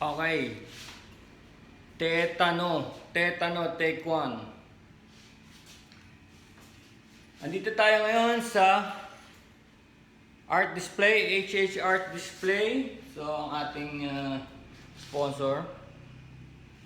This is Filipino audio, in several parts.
Okay. Tetano. Tetano, take one. Andito tayo ngayon sa art display, HH Art Display. So, ang ating uh, sponsor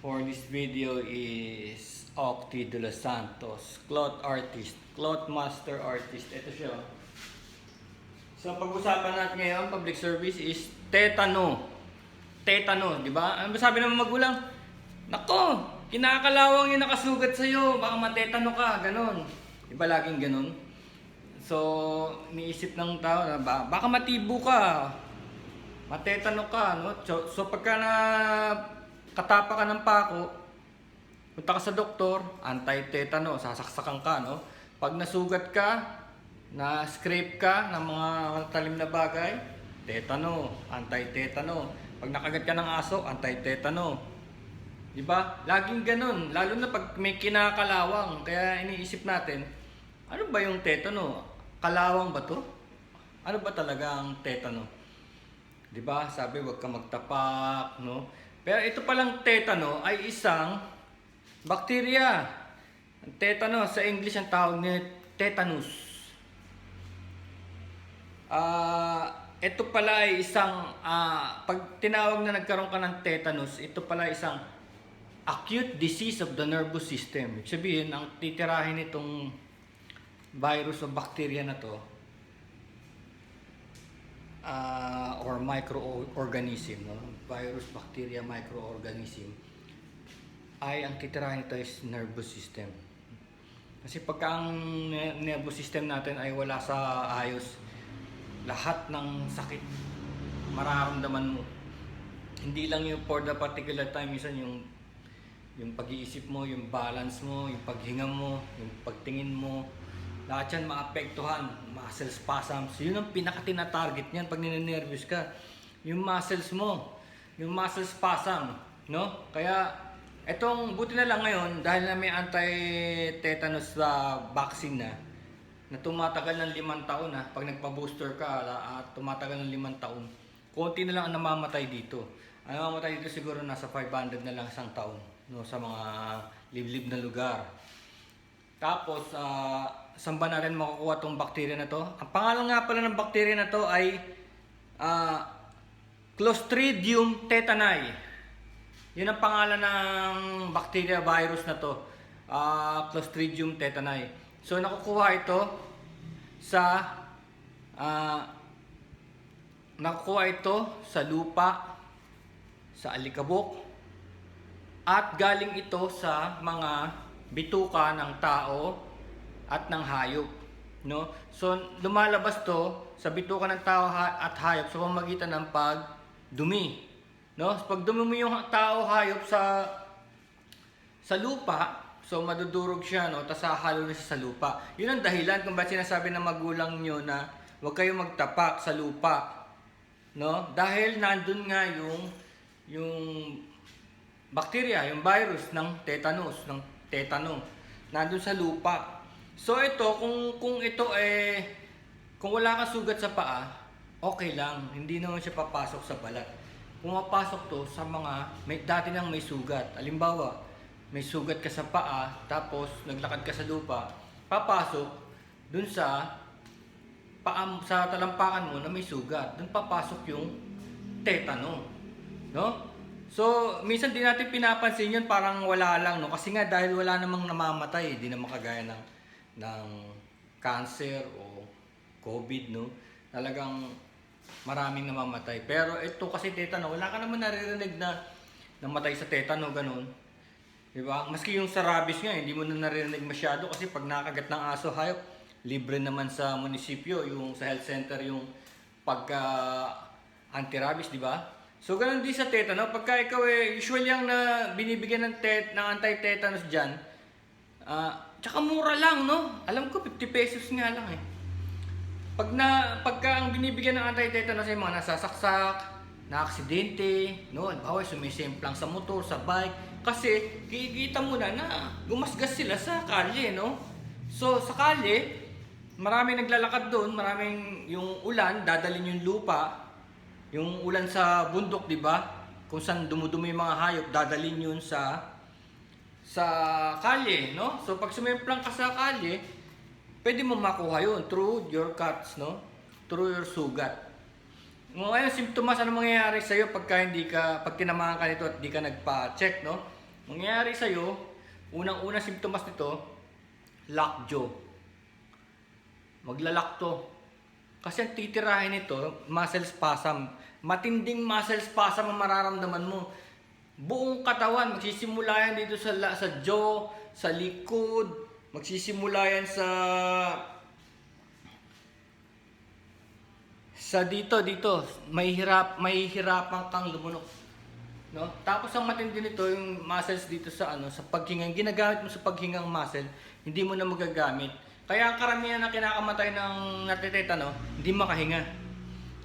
for this video is Octi de los Santos, cloth artist, cloth master artist. Ito siya. So, pag-usapan natin ngayon, public service is tetano. Tetano, di ba? Ano ba sabi ng magulang? Nako, kinakalawang yung nakasugat sa'yo, baka matetano ka, ganon. Di ba laging ganon? So, iniisip ng tao na ba, baka matibo ka, matetano ka, no? So, so pagka na katapa ka ng pako, punta ka sa doktor, anti-tetano, sasaksakan ka, no? Pag nasugat ka, na scrape ka ng mga talim na bagay, tetano, anti-tetano. Pag nakagat ka ng aso, anti-tetano. 'Di ba? Laging ganun, lalo na pag may kinakalawang. Kaya iniisip natin, ano ba yung tetano? Kalawang ba 'to? Ano ba talaga ang tetano? 'Di ba? Sabi wag ka magtapak, no? Pero ito palang tetano ay isang bakterya. Ang tetano sa English ang tawag niya tetanus. Ah, ito pala ay isang ah, pag tinawag na nagkaroon ka ng tetanus, ito pala ay isang acute disease of the nervous system. Ibig sabihin, ang titirahin nitong virus o bacteria na to ah, or microorganism, no? virus, bacteria, microorganism ay ang titirahin nito is nervous system. Kasi pagka ang ne- nervous system natin ay wala sa ayos, lahat ng sakit mararamdaman mo. Hindi lang yung for the particular time, minsan yung yung pag-iisip mo, yung balance mo, yung paghinga mo, yung pagtingin mo, lahat yan maapektuhan, muscle spasms. Yun ang pinaka-tina-target niyan pag ninenervous ka. Yung muscles mo, yung muscle spasm, no? Kaya etong buti na lang ngayon dahil na may anti-tetanus sa vaccine na na tumatagal ng limang taon na pag nagpa-booster ka at tumatagal ng limang taon konti na lang ang namamatay dito ang namamatay dito siguro nasa 500 na lang isang taon no sa mga liblib na lugar tapos uh, saan ba natin makukuha tong bakterya na to ang pangalan nga pala ng bakterya na to ay ah, Clostridium tetani yun ang pangalan ng bacteria virus na to. ah Clostridium tetani. So nakukuha ito sa ah nakukuha ito sa lupa, sa alikabok, at galing ito sa mga bituka ng tao at ng hayop. No? So lumalabas to sa bituka ng tao at hayop sa pamamagitan ng pagdumi. No? Pag dumumi yung tao hayop sa sa lupa, so madudurog siya, no? Tapos hahalo na siya sa lupa. Yun ang dahilan kung bakit sinasabi ng magulang nyo na huwag kayong magtapak sa lupa. No? Dahil nandun nga yung yung bacteria, yung virus ng tetanus, ng tetano. Nandun sa lupa. So ito, kung kung ito eh kung wala kang sugat sa paa, okay lang. Hindi naman siya papasok sa balat. Pumapasok to sa mga may dati nang may sugat. Halimbawa, may sugat ka sa paa, tapos naglakad ka sa lupa, papasok dun sa paam sa talampakan mo na may sugat. Dun papasok yung tetano. No? So, minsan din natin pinapansin yun parang wala lang, no? Kasi nga dahil wala namang namamatay, di naman kagaya ng, ng cancer o COVID, no? Talagang maraming namamatay. Pero ito kasi tetano, wala ka naman naririnig na namatay sa tetano, ganun. Di ba? Maski yung sa rabies nga, hindi mo na naririnig masyado kasi pag nakagat ng aso, hayop, libre naman sa munisipyo, yung sa health center, yung pagka anti-rabies, di ba? So, ganun din sa tetano. Pagka ikaw eh, usually ang na binibigyan ng, tet, ng anti-tetanus dyan, ah, tsaka mura lang, no? Alam ko, 50 pesos nga lang eh. Pag na, pagka ang binibigyan ng anti-tetanus ay mga nasasaksak, na aksidente, no? Halimbawa, sumisemplang sa motor, sa bike. Kasi, kikita mo na na gumasgas sila sa kalye, no? So, sa kalye, maraming naglalakad doon, maraming yung ulan, dadalhin yung lupa, yung ulan sa bundok, di ba? kung saan dumudumi yung mga hayop, dadalhin yun sa sa kalye, no? So pag sumimplang ka sa kalye, pwede mo makuha yun through your cuts, no? Through your sugat. Ngayon, simptomas, ano mangyayari sa'yo pagka hindi ka, pag tinamaan ka nito at di ka nagpa-check, no? Mangyayari sa'yo, unang-una simptomas nito, lockjaw. Maglalak to. Kasi ang titirahin nito, muscle spasm. Matinding muscle spasm ang mararamdaman mo. Buong katawan, magsisimula yan dito sa, sa jaw, sa likod, magsisimula yan sa sa dito dito may hirap may hirapan kang lumunok no tapos ang matindi nito yung muscles dito sa ano sa paghinga ginagamit mo sa paghingang muscle hindi mo na magagamit kaya ang karamihan na kinakamatay ng natitetano hindi makahinga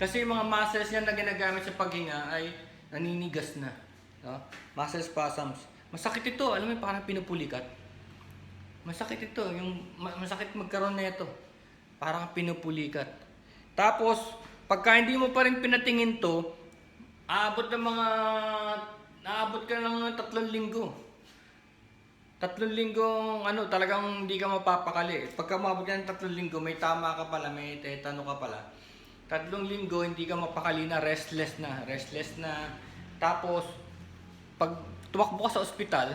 kasi yung mga muscles niya na ginagamit sa paghinga ay naninigas na no? muscle spasms masakit ito alam mo parang pinupulikat Masakit ito, yung ma- masakit magkaroon na ito. Parang pinupulikat. Tapos, pagka hindi mo pa rin pinatingin to, aabot ng mga, naabot ka ng tatlong linggo. Tatlong linggo, ano, talagang hindi ka mapapakali. Pagka maabot ka ng tatlong linggo, may tama ka pala, may tetano ka pala. Tatlong linggo, hindi ka mapakali na, restless na, restless na. Tapos, pag tumakbo ka sa ospital,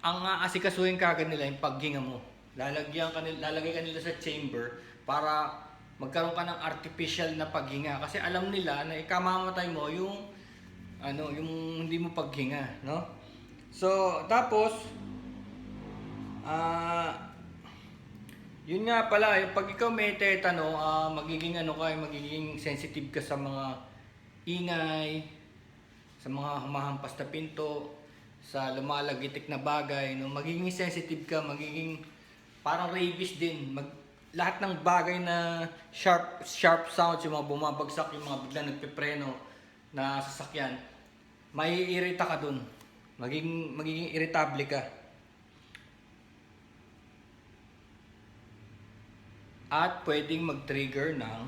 ang aasikasuhin kagad nila yung paghinga mo. Lalagyan ka nila, lalagay ka nila sa chamber para magkaroon ka ng artificial na paghinga kasi alam nila na ikamamatay mo yung ano, yung hindi mo paghinga, no? So, tapos ah yun nga pala, yung pag ikaw may tetano, ah, magiging ano ka, magiging sensitive ka sa mga ingay, sa mga humahampas na pinto, sa lumalagitik na bagay, no, magiging sensitive ka, magiging parang rabies din. Mag, lahat ng bagay na sharp sharp sounds, yung mga bumabagsak, yung mga biglang nagpepreno na sasakyan, may irita ka dun. Magiging, magiging irritable ka. At pwedeng mag-trigger ng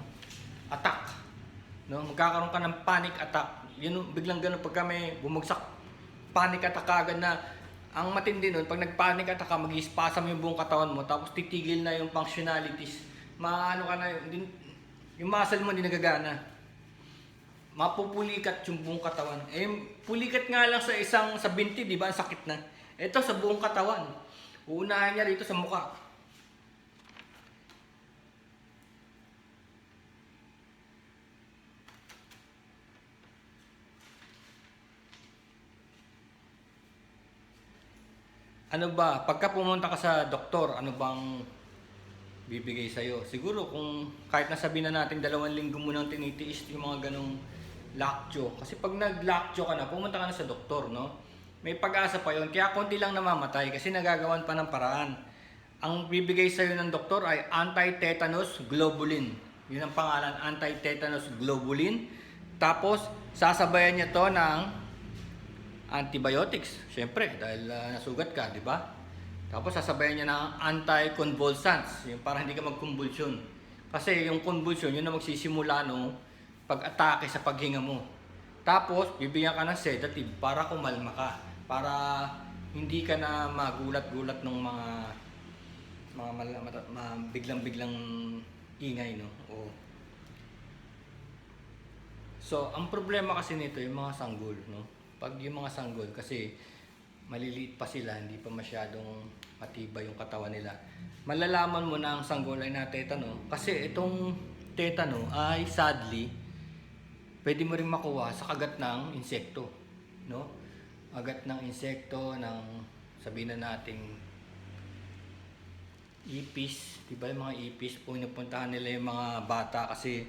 attack. No, magkakaroon ka ng panic attack. Yun, biglang ganun pagka may bumagsak panic attack agad na ang matindi nun, pag nag-panic attack ka, mag-spasm yung buong katawan mo, tapos titigil na yung functionalities. Maano ka na, yung, yung muscle mo hindi nagagana. Mapupulikat yung buong katawan. Eh, pulikat nga lang sa isang, sa binti, di ba? Ang sakit na. Ito sa buong katawan. Uunahin niya rito sa mukha. Ano ba, pagka pumunta ka sa doktor, ano bang bibigay sa'yo? Siguro kung kahit nasabihin na natin dalawang linggo mo nang tinitiis yung mga ganong lockjaw. Kasi pag nag-lockjaw ka na, pumunta ka na sa doktor, no? May pag-asa pa yun. Kaya konti lang namamatay kasi nagagawan pa ng paraan. Ang bibigay sa'yo ng doktor ay anti-tetanus globulin. Yun ang pangalan, anti-tetanus globulin. Tapos, sasabayan niya to ng antibiotics, syempre, dahil ah, nasugat ka, di ba? Tapos sasabayan niya ng anti-convulsants, yung para hindi ka magkumbulsyon. Kasi yung convulsion, yun na magsisimula no pag-atake sa paghinga mo. Tapos, bibigyan ka ng sedative para kumalma ka. Para hindi ka na magulat-gulat ng mga mga mal- mata- ma- biglang-biglang ingay, no? O, So, ang problema kasi nito yung mga sanggol, no? Pag yung mga sanggol kasi maliliit pa sila, hindi pa masyadong matibay yung katawan nila. Malalaman mo na ang sanggol ay na tetano kasi itong tetano ay sadly pwede mo rin makuha sa kagat ng insekto, no? Agat ng insekto ng sabihin na nating ipis, 'di ba? Yung mga ipis pupuntahan nila yung mga bata kasi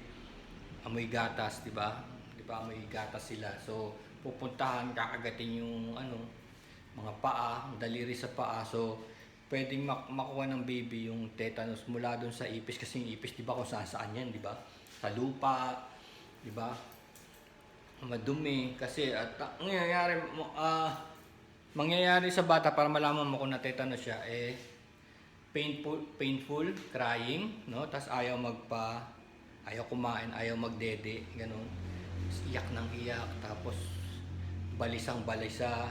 amoy gatas, 'di ba? 'Di ba amoy gatas sila. So pupuntahan kakagatin yung ano, mga paa, daliri sa paa. So pwedeng mak- makuha ng baby yung tetanus mula doon sa ipis kasi yung ipis 'di ba kung saan saan 'yan, 'di ba? Sa lupa, 'di ba? Madumi kasi at ang nangyayari ah mangyayari sa bata para malaman mo kung na tetanus siya eh painful painful crying no tas ayaw magpa ayaw kumain ayaw magdede ganun iyak ng iyak, tapos balisang balisa.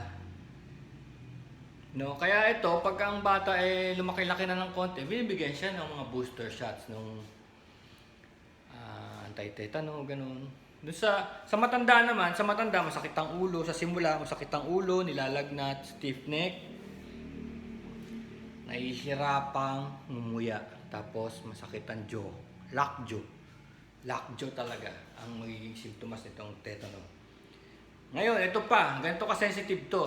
No, kaya ito, pag ang bata ay lumaki-laki na ng konti, binibigyan siya ng mga booster shots nung ah, anti-tetano, ganun. Doon sa sa matanda naman, sa matanda masakit ang ulo, sa simula masakit ang ulo, nilalagnat, stiff neck, nahihirapang ngumuya, tapos masakit ang jaw, lockjaw. Lockjaw talaga ang magiging simptomas nitong tetano. Ngayon, ito pa, ganito ka-sensitive to.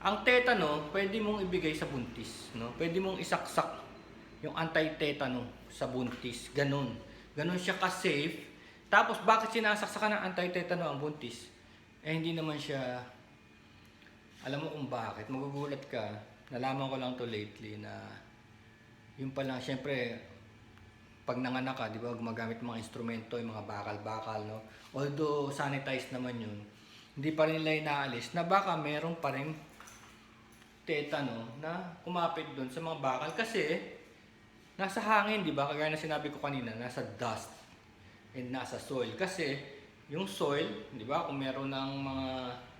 Ang tetano, pwede mong ibigay sa buntis, no? Pwede mong isaksak yung anti-tetano sa buntis, ganun. Ganun siya ka-safe. Tapos bakit sinasaksakan ng anti-tetano ang buntis? Eh hindi naman siya alam mo kung bakit, magugulat ka. Nalaman ko lang to lately na yung pala, syempre, pag nanganak ka, di ba, gumagamit mga instrumento, yung mga bakal-bakal, no? Although sanitized naman yun, hindi pa rin nila inaalis na baka meron pa rin tetano na kumapit doon sa mga bakal kasi nasa hangin, di ba? Kagaya na sinabi ko kanina, nasa dust and nasa soil. Kasi yung soil, di ba, kung meron ng mga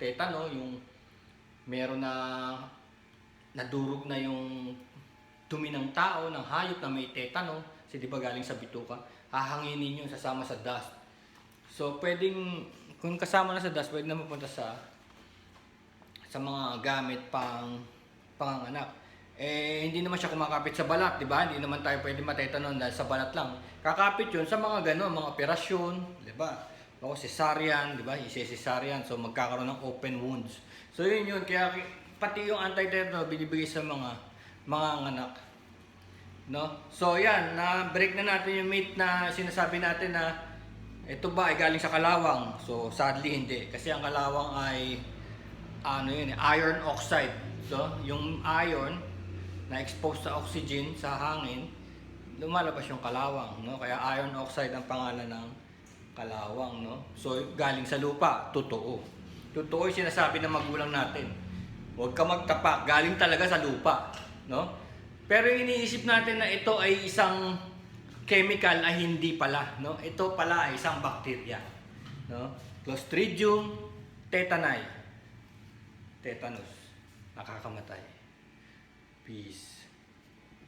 tetano, yung meron na nadurog na yung dumi ng tao, ng hayop na may tetano, kasi di ba galing sa bituka, hahanginin yun sasama sa dust. So, pwedeng, kung kasama na sa dust, pwede na mapunta sa sa mga gamit pang panganganak. Eh, hindi naman siya kumakapit sa balat, di ba? Hindi naman tayo pwede matetanon dahil sa balat lang. Kakapit yun sa mga gano'n, mga operasyon, di ba? O cesarean, di ba? Isi-cesarean, so magkakaroon ng open wounds. So yun yun, kaya pati yung anti-tetanus binibigay sa mga mga anak. No? So yan, na break na natin yung meat na sinasabi natin na ito ba ay galing sa kalawang? So sadly hindi kasi ang kalawang ay ano yun, eh, iron oxide. So yung iron na exposed sa oxygen sa hangin, lumalabas yung kalawang, no? Kaya iron oxide ang pangalan ng kalawang, no? So galing sa lupa, totoo. Totoo yung sinasabi ng magulang natin. Huwag ka magtapak, galing talaga sa lupa, no? Pero iniisip natin na ito ay isang chemical ay hindi pala, no? Ito pala ay isang bacteria, no? Clostridium tetani. Tetanus. Nakakamatay. Peace.